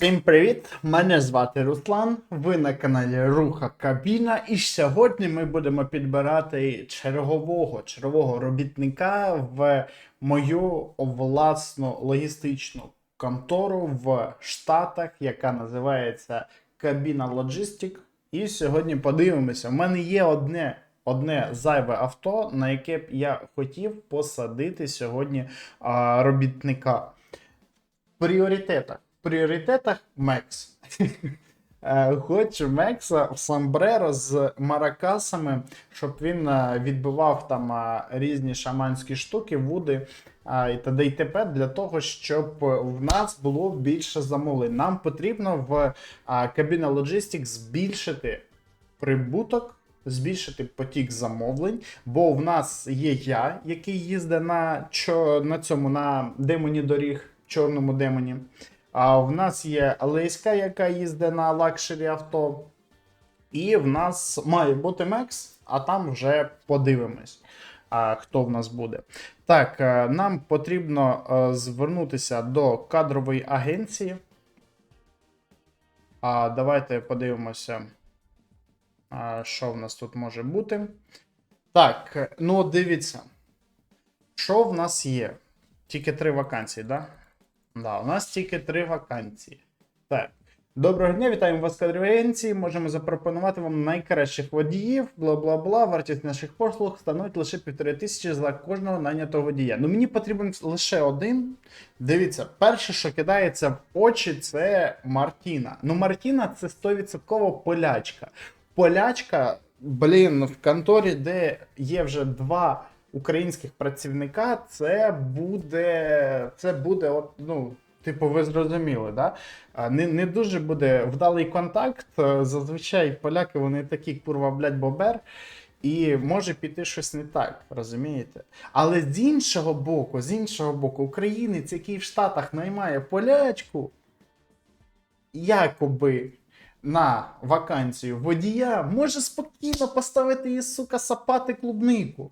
Всім привіт! Мене звати Руслан. Ви на каналі Руха Кабіна. І сьогодні ми будемо підбирати чергового чергового робітника в мою власну логістичну контору в Штатах, яка називається Кабіна Лоджистик. І сьогодні подивимося. У мене є одне. Одне зайве авто, на яке б я хотів посадити сьогодні а, робітника. В пріоритетах. Пріоритетах Мекс. Е, Хочу Мекса в Самбреро з маракасами, щоб він е, відбивав там е, різні шаманські штуки, вуди і т.д. і т.п. для того, щоб в нас було більше замовлень. Нам потрібно в а, Cabina Logistics збільшити прибуток. Збільшити потік замовлень, бо в нас є я, який їздить на, на цьому на демоні доріг, чорному демоні. А в нас є Алейська, яка їздить на лакшері авто. І в нас має бути Мекс, а там вже подивимось, хто в нас буде. Так, е, нам потрібно е, звернутися до кадрової агенції. А, давайте подивимося, що в нас тут може бути. Так, ну дивіться. Що в нас є? Тільки три вакансії, так? Да? Да, у нас тільки три вакансії. Так. Доброго дня, вітаємо вас в кадровій агенції. Можемо запропонувати вам найкращих водіїв, бла бла бла. Вартість наших послуг становить лише півтори тисячі за кожного найнятого водія. Ну мені потрібен лише один. Дивіться, перше, що кидається в очі, це Мартіна. Ну, Мартіна це 100% полячка. Полячка, блін, в конторі, де є вже два українських працівника, це буде. Це буде, от, ну. Типу, ви зрозуміли, да? Не, не дуже буде вдалий контакт. Е, Зазвичай поляки вони такі, курва, блядь, бобер, і може піти щось не так, розумієте? Але з іншого боку, з іншого боку, українець, який в Штатах наймає полячку, якоби на вакансію водія, може спокійно поставити її, сука, сапати клубнику.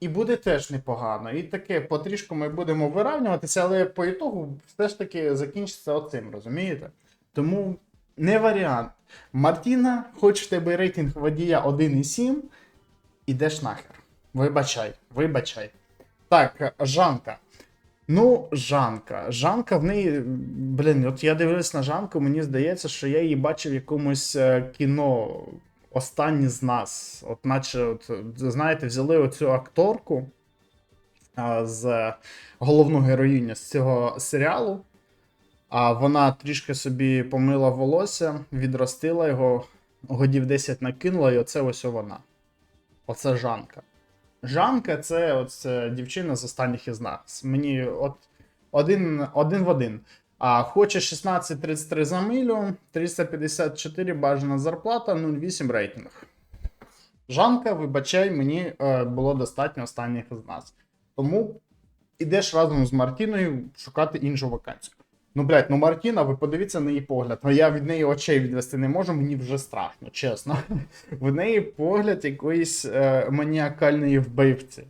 І буде теж непогано. І таке потрішку ми будемо вирівнюватися, але по ітогу все ж таки закінчиться оцим, розумієте? Тому не варіант. Мартіна, хоч в тебе рейтинг водія 1,7, ідеш нахер. Вибачай, вибачай. Так, Жанка. Ну, Жанка. Жанка в неї. Блін, от я дивився на Жанку, мені здається, що я її бачив в якомусь е, кіно останні з нас. От наче, от, знаєте, взяли оцю акторку а, з головну героїню з цього серіалу. А вона трішки собі помила волосся, відростила його, годів 10 накинула, і оце ось вона. Оце Жанка. Жанка це, от, це дівчина з останніх із нас. Мені от один, один в один. А хоче 16.33 за милю, 354 бажана зарплата, 0,8 рейтинг. Жанка, вибачай, мені е, було достатньо останніх з нас. Тому ідеш разом з Мартіною шукати іншу вакансію. Ну, блядь, ну Мартіна, ви подивіться на її погляд. Ну я від неї очей відвести не можу, мені вже страшно, чесно. В неї погляд якоїсь е, маніакальної вбивці.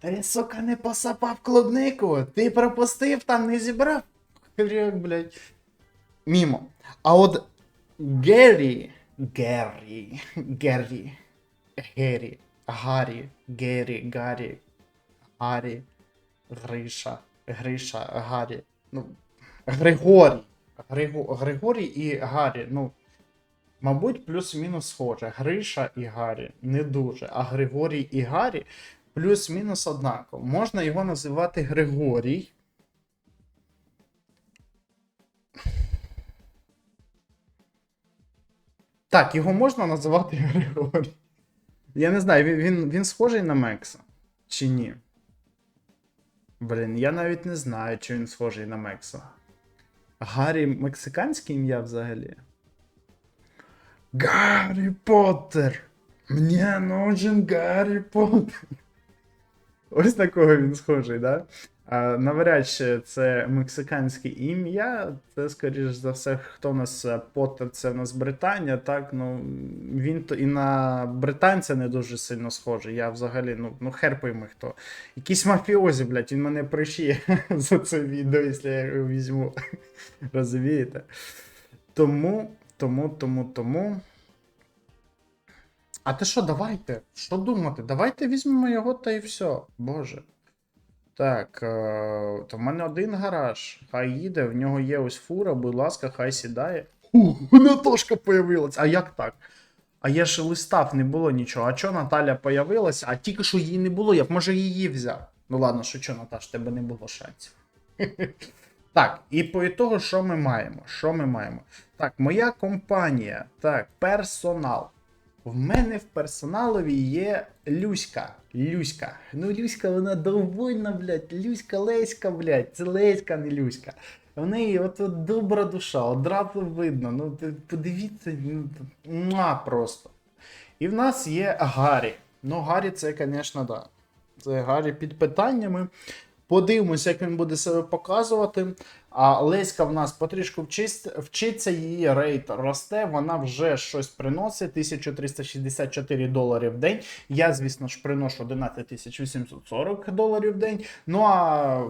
Ти, сука, не посапав клубнику, ти пропустив там, не зібрав. Блядь. Мімо. А от Геррі. Геррі. Геррі. Геррі. Гаррі. Геррі. Гаррі. Гаррі. Гриша. Гриша. Гаррі. Ну. Григорій. Григо... Григорій і Гаррі. Ну. Мабуть, плюс-мінус схоже. Гриша і Гаррі. Не дуже. А Григорій і Гаррі плюс-мінус однаково. Можна його називати Григорій. Так, його можна називати Григорій. Я не знаю, він, він, він схожий на Мекса чи ні. Блін, я навіть не знаю, чи він схожий на Мекса. Гаррі мексиканське ім'я взагалі. Гаррі Поттер! Мне нужен Гаррі Поттер. Ось на кого він схожий, да? А, навряд чи це мексиканське ім'я. Це, скоріш за все, хто нас е, Поттер, це в нас Британія, так? Ну, він то і на британця не дуже сильно схожий. Я взагалі, ну, ну хер пойми хто. Якийсь мафіозі, блядь, він мене прищіє за це відео, якщо я його візьму. Розумієте? Тому, тому, тому, тому. А ти що, давайте? Що думати? Давайте візьмемо його та і все. Боже. Так, е, то в мене один гараж. Хай їде, в нього є ось фура, будь ласка, хай сідає. У, Наташка появилась. А як так? А я ж листав, не було нічого. А чо Наталя появилася? А тільки що її не було, я б може її взяв. Ну ладно, що чо, Наташ, тебе не було шансів. Так, і по ітогу, що ми маємо? Що ми маємо? Так, моя компанія. Так, персонал. В мене в персоналові є Люська. Люська. Ну, Люська, вона довольна, блядь. Люська Леська, блядь. Це Леська, не Люська. В неї от, от добра душа, одразу видно. Ну, подивіться, ну, просто. І в нас є Гаррі. Ну, Гаррі, це, звісно, да. Це Гаррі під питаннями. Подивимося, як він буде себе показувати. А Леська в нас потрішку вчиться, її рейд росте, вона вже щось приносить 1364 долари в день. Я, звісно ж, приношу 11 840 доларів в день. Ну а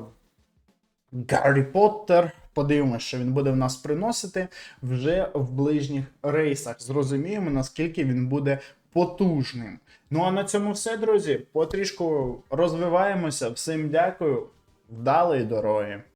Гаррі Поттер, подивимося, що він буде в нас приносити вже в ближніх рейсах. Зрозуміємо, наскільки він буде потужним. Ну а на цьому все, друзі. Потрішку розвиваємося. Всім дякую. Вдалої дороги.